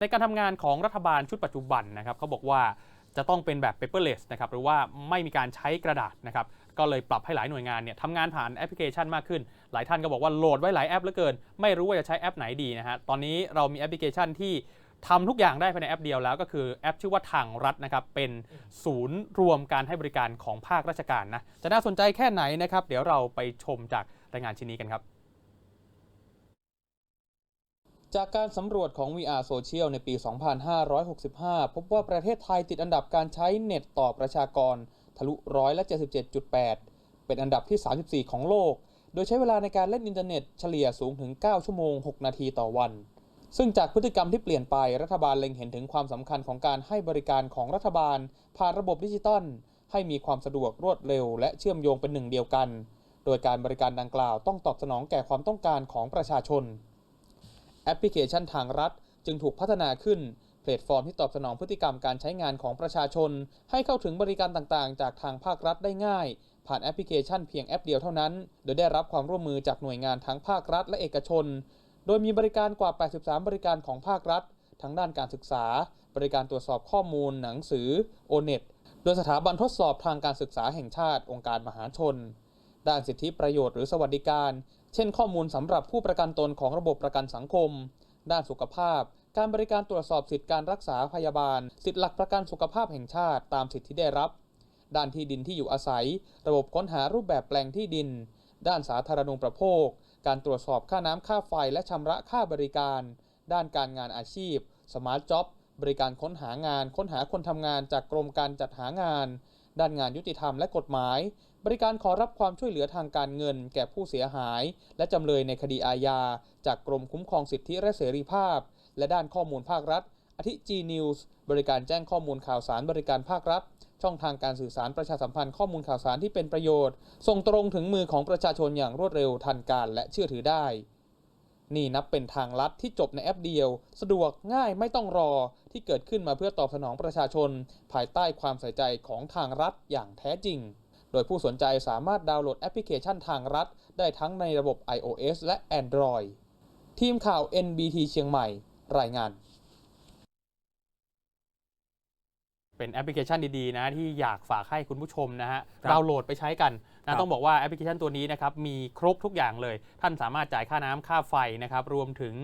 ในการทำงานของรัฐบาลชุดปัจจุบันนะครับเขาบอกว่าจะต้องเป็นแบบ paperless นะครับหรือว่าไม่มีการใช้กระดาษนะครับก็เลยปรับให้หลายหน่วยงานเนี่ยทำงานผ่านแอปพลิเคชันมากขึ้น หลายท่านก็บอกว่าโหลดไว้หลายแอปเหลือเกิน ไม่รู้ว่าจะใช้แอปไหนดีนะฮะตอนนี้เรามีแอปพลิเคชันที่ทำทุกอย่างได้ภายในแอปเดียวแล้วก็คือแอปชื่อว่าทางรัฐนะครับเป็นศูนย์รวมการให้บริการของภาคราชการนะจะน่าสนใจแค่ไหนนะครับเดี๋ยวเราไปชมจากรายงานชิ้นนี้กันครับ จากการสำรวจของ VR Social ในปี 2565 พบว่าประเทศไทยติดอันดับการใช้เน็ตต่อประชากร ทะลุร้อยละ77.8 เป็นอันดับที่ 34 ของโลก โดยใช้เวลาในการเล่นอินเทอร์เน็ตเฉลี่ยสูงถึง 9 ชั่วโมง 6 นาทีต่อวัน ซึ่งจากพฤติกรรมที่เปลี่ยนไปรัฐบาลเล็งเห็นถึงความสำคัญของการให้บริการของรัฐบาล ผ่านระบบดิจิตอลให้มีความสะดวกรวดเร็ว และเชื่อมโยงเป็นหนึ่งเดียวกัน โดยการบริการดังกล่าวต้องตอบสนองแก่ความต้องการของประชาชน แอปพลิเคชันทางรัฐ จึงถูกพัฒนาขึ้นแพลตฟอร์มที่ตอบสนองพฤติกรรมการใช้งานของประชาชน ให้เข้าถึงบริการต่างๆ จากทางภาครัฐได้ง่าย ผ่านแอปพลิเคชันเพียงแอปเดียวเท่านั้น โดยได้รับความร่วมมือจากหน่วยงานทั้งภาครัฐและเอกชน โดยมีบริการกว่า 83 บริการของภาครัฐ ทั้งด้านการศึกษา บริการตรวจสอบข้อมูล หนังสือโอเน็ตโดยสถาบันทดสอบทางการศึกษาแห่งชาติ องค์การมหาชน ด้านสิทธิประโยชน์หรือสวัสดิการ เช่นข้อมูลสำหรับผู้ประกันตนของระบบประกันสังคม ด้านสุขภาพ การบริการตรวจสอบสิทธิการรักษาพยาบาล สิทธิหลักประกันสุขภาพแห่งชาติ ตามสิทธิที่ได้รับ ด้านที่ดินที่อยู่อาศัย ระบบค้นหารูปแบบแปลงที่ดิน ด้านสาธารณูปโภค การตรวจสอบค่าน้ำค่าไฟและชำระค่าบริการ ด้านการงานอาชีพสมาร์ทจ็อบบริการค้นหางาน ค้นหาคนทำงานจากกรมการจัดหางาน ด้านงานยุติธรรมและกฎหมาย บริการขอรับความช่วยเหลือทางการเงิน แก่ผู้เสียหาย และจำเลยในคดีอาญา จากกรมคุ้มครองสิทธิและเสรีภาพ และด้านข้อมูลภาครัฐอาทิ G News บริการแจ้งข้อมูลข่าวสารบริการภาครัฐ ช่องทางการสื่อสารประชาสัมพันธ์ข้อมูลข่าวสารที่เป็นประโยชน์ ส่งตรงถึงมือของประชาชนอย่างรวดเร็วทันการและเชื่อถือได้ นี่นับเป็นทางลัดที่จบในแอปเดียว สะดวกง่ายไม่ต้องรอที่เกิดขึ้นมาเพื่อตอบสนองประชาชน ภายใต้ความใส่ใจของทางรัฐอย่างแท้จริง โดยผู้สนใจสามารถดาวน์โหลดแอปพลิเคชันทางรัฐ ได้ทั้งในระบบ iOS และ Android ทีมข่าว NBT เชียงใหม่ รายงานเป็นแอปพลิเคชันดี ๆ นะ ที่อยากฝากให้คุณผู้ชมนะฮะครับดาวน์โหลดไปใช้กันครั นะบต้องบอกว่าแอปพลิเคชันตัวนี้นะครับมีครบทุกอย่างเลย ท่านสามารถจ่ายค่าน้ำค่าไฟนะครับรวมถึง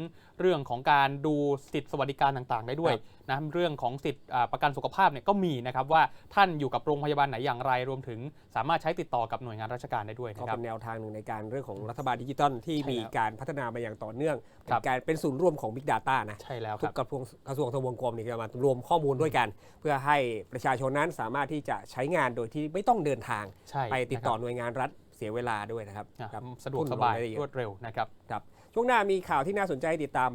เรื่องของการดูสิทธิสวัสดิการต่างๆ ได้ด้วยนะเรื่องของสิทธิอ่าประกันสุขภาพเนี่ยก็มีนะครับว่าท่านอยู่กับโรงพยาบาลไหนอย่างไร รวมถึงสามารถใช้ติดต่อกับหน่วยงานราชการได้ด้วยก็นะครับเป็นแนวทางหนึ่งในการเรื่องของรัฐบาลดิจิตอลที่ใช่แล้วมีการพัฒนามาอย่างต่อเนื่องครับเป็นการเป็นศูนย์รวมของ Big Data นะใช่แล้วคทุรักบกระทรวงกระทรวงทบวงกรมนี่จะมารวมข้อมูลด้วยกัน เพื่อให้ประชาชนนั้นสามารถที่จะใช้งานโดยที่ไม่ต้องเดินทางใช่ไปติดต่อนะครับหน่วยงานรัฐเสียเวลาด้วยนะครับ อะครับสะดวกสบายรวดเร็วนะครับ ครับช่วงหน้ามีข่าวที่น่าสนใจให้ติดตาม